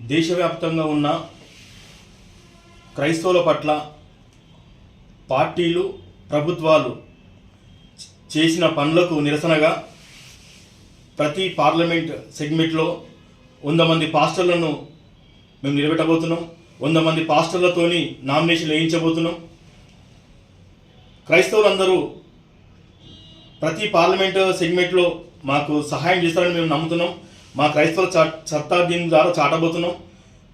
దేశవ్యాప్తంగా ఉన్న క్రైస్తవుల పట్ల పార్టీలు ప్రభుత్వాలు చేసిన పనులకు నిరసనగా ప్రతి పార్లమెంట్ సెగ్మెంట్లో వంద మంది పాస్టర్లను మేము నిలబెట్టబోతున్నాం. వంద మంది పాస్టర్లతోని నామినేషన్ వేయించబోతున్నాం. క్రైస్తవులందరూ ప్రతి పార్లమెంట్ సెగ్మెంట్లో మాకు సహాయం చేస్తారని మేము నమ్ముతున్నాం. మా క్రైస్తవ చా- చట్టా దీని ద్వారా చాటబోతున్నాం.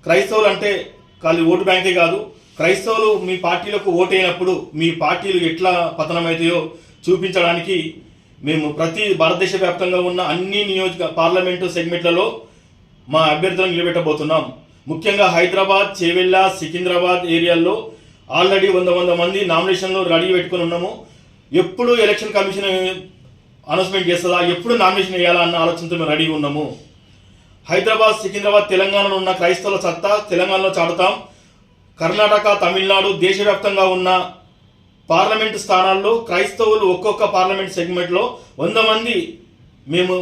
క్రైస్తవులు అంటే ఖాళీ ఓటు బ్యాంకే కాదు. క్రైస్తవులు మీ పార్టీలకు ఓటు అయినప్పుడు మీ పార్టీలు ఎట్లా పతనమవుతాయో చూపించడానికి మేము ప్రతి భారతదేశ వ్యాప్తంగా ఉన్న అన్ని నియోజక పార్లమెంటు సెగ్మెంట్లలో మా అభ్యర్థులను నిలబెట్టబోతున్నాం. ముఖ్యంగా హైదరాబాద్ చేవెళ్ళ సికింద్రాబాద్ ఏరియాల్లో ఆల్రెడీ వంద వంద మంది నామినేషన్లు రెడీ పెట్టుకుని ఉన్నాము. ఎప్పుడు ఎలక్షన్ కమిషన్ అనౌన్స్మెంట్ చేస్తుందా? ఎప్పుడు నామినేషన్ వేయాలా అన్న ఆలోచనతో మేము రెడీగా ఉన్నాము. హైదరాబాద్ సికింద్రాబాద్ తెలంగాణలో ఉన్న క్రైస్తవుల సత్తా తెలంగాణలో చాటుతాం. కర్ణాటక తమిళనాడు దేశవ్యాప్తంగా ఉన్న పార్లమెంటు స్థానాల్లో క్రైస్తవులు ఒక్కొక్క పార్లమెంట్ సెగ్మెంట్లో వంద మంది మేము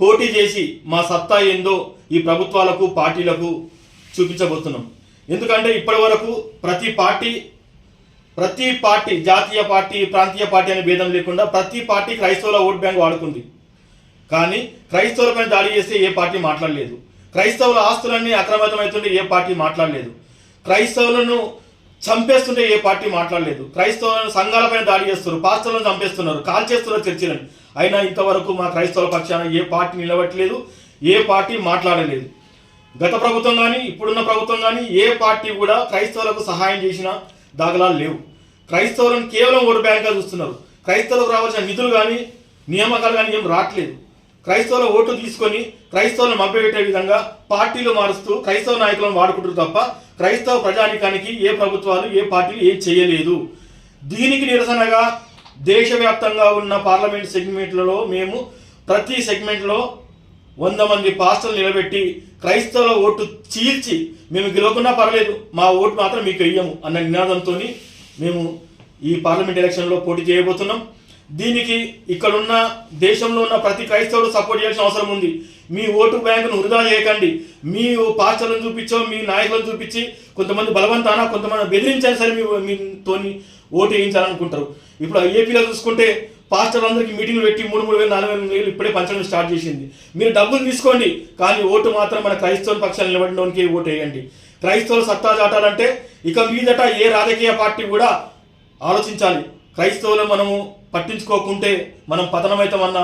పోటీ చేసి మా సత్తా ఏందో ఈ ప్రభుత్వాలకు పార్టీలకు చూపించబోతున్నాం. ఎందుకంటే ఇప్పటి వరకు ప్రతి పార్టీ ప్రతి పార్టీ జాతీయ పార్టీ ప్రాంతీయ పార్టీ అనే భేదం లేకుండా ప్రతి పార్టీ క్రైస్తవుల ఓట్ బ్యాంక్ వాడుకుంది. కానీ క్రైస్తవులపైన దాడి చేస్తే ఏ పార్టీ మాట్లాడలేదు. క్రైస్తవుల ఆస్తులన్నీ అక్రమితమవుతుంటే ఏ పార్టీ మాట్లాడలేదు. క్రైస్తవులను చంపేస్తుంటే ఏ పార్టీ మాట్లాడలేదు. క్రైస్తవులను సంఘాలపైన దాడి చేస్తున్నారు పాస్టర్లను చంపేస్తున్నారు కాల్ చేస్తున్నారు చర్చిలను. అయినా ఇంతవరకు మా క్రైస్తవుల పక్షాన ఏ పార్టీ నిలబట్టలేదు ఏ పార్టీ మాట్లాడలేదు. గత ప్రభుత్వం కానీ ఇప్పుడున్న ప్రభుత్వం కానీ ఏ పార్టీ కూడా క్రైస్తవులకు సహాయం చేసినా దాఖలాలు లేవు. క్రైస్తవులను కేవలం ఓటు బ్యాంక్గా చూస్తున్నారు. క్రైస్తవులకు రావాల్సిన నిధులు కానీ నియామకాలు కానీ ఏం రావట్లేదు. క్రైస్తవుల ఓటు తీసుకొని క్రైస్తవులను మభ్యపెట్టే విధంగా పార్టీలు మారుస్తూ క్రైస్తవ నాయకులను వాడుకుంటారు తప్ప క్రైస్తవ ప్రజానికానికి ఏ ప్రభుత్వాలు ఏ పార్టీలు ఏం చేయలేదు. దీనికి నిరసనగా దేశవ్యాప్తంగా ఉన్న పార్లమెంట్ సెగ్మెంట్లలో మేము ప్రతి సెగ్మెంట్లో వంద మంది పాస్టర్లు నిలబెట్టి క్రైస్తవుల ఓటు చీల్చి మేము గెలవకున్నా పర్లేదు మా ఓటు మాత్రం మీకు వెయ్యము అన్న నినాదంతో మేము ఈ పార్లమెంట్ ఎలక్షన్లో పోటీ చేయబోతున్నాం. దీనికి ఇక్కడున్న దేశంలో ఉన్న ప్రతి క్రైస్తవుడు సపోర్ట్ చేయాల్సిన అవసరం ఉంది. మీ ఓటు బ్యాంకును వృధా చేయకండి. మీ పాస్టర్లను చూపించో మీ నాయకులను చూపించి కొంతమంది బలవంతాన కొంతమంది బెదిరించాలి సరే మీ మీతోని ఓటు వేయించాలనుకుంటారు. ఇప్పుడు ఏపీలో చూసుకుంటే పాస్టర్లందరికీ మీటింగ్లు పెట్టి మూడు మూడు వేలు నాలుగు వేల వేలు ఇప్పుడే పంచడం స్టార్ట్ చేసింది. మీరు డబ్బులు తీసుకోండి కానీ ఓటు మాత్రం మన క్రైస్తవుల పక్షాన్ని నిలబడినోనికి ఓటు వేయండి. క్రైస్తవులు సత్తా చాటాలంటే ఇక మీదట ఏ రాజకీయ పార్టీ కూడా ఆలోచించాలి. క్రైస్తవులు మనము పట్టించుకోకుంటే మనం పతనమవుతామన్న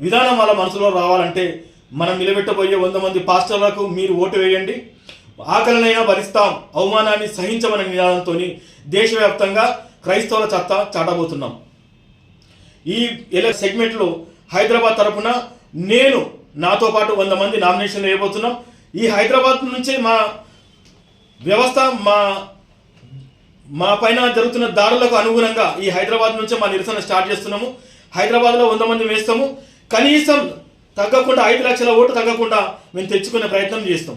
విధానం వాళ్ళ మనసులో రావాలంటే మనం నిలబెట్టబోయే వంద మంది పాస్టర్లకు మీరు ఓటు వేయండి. ఆకలినైనా భరిస్తాం అవమానాన్ని సహించమనే నినాదంతో దేశవ్యాప్తంగా క్రైస్తవుల చత్త చాటబోతున్నాం. ఈ ఎల సెగ్మెంట్లో హైదరాబాద్ తరఫున నేను నాతో పాటు వంద మంది నామినేషన్లు వేయబోతున్నాం. ఈ హైదరాబాద్ నుంచే మా వ్యవస్థ మా మా పైన జరుగుతున్న దాడులకు అనుగుణంగా ఈ హైదరాబాద్ నుంచే మా నిరసన స్టార్ట్ చేస్తున్నాము. హైదరాబాద్లో వంద మంది వేస్తాము. కనీసం తగ్గకుండా ఐదు లక్షల ఓటు తగ్గకుండా మేము తెచ్చుకునే ప్రయత్నం చేస్తాం.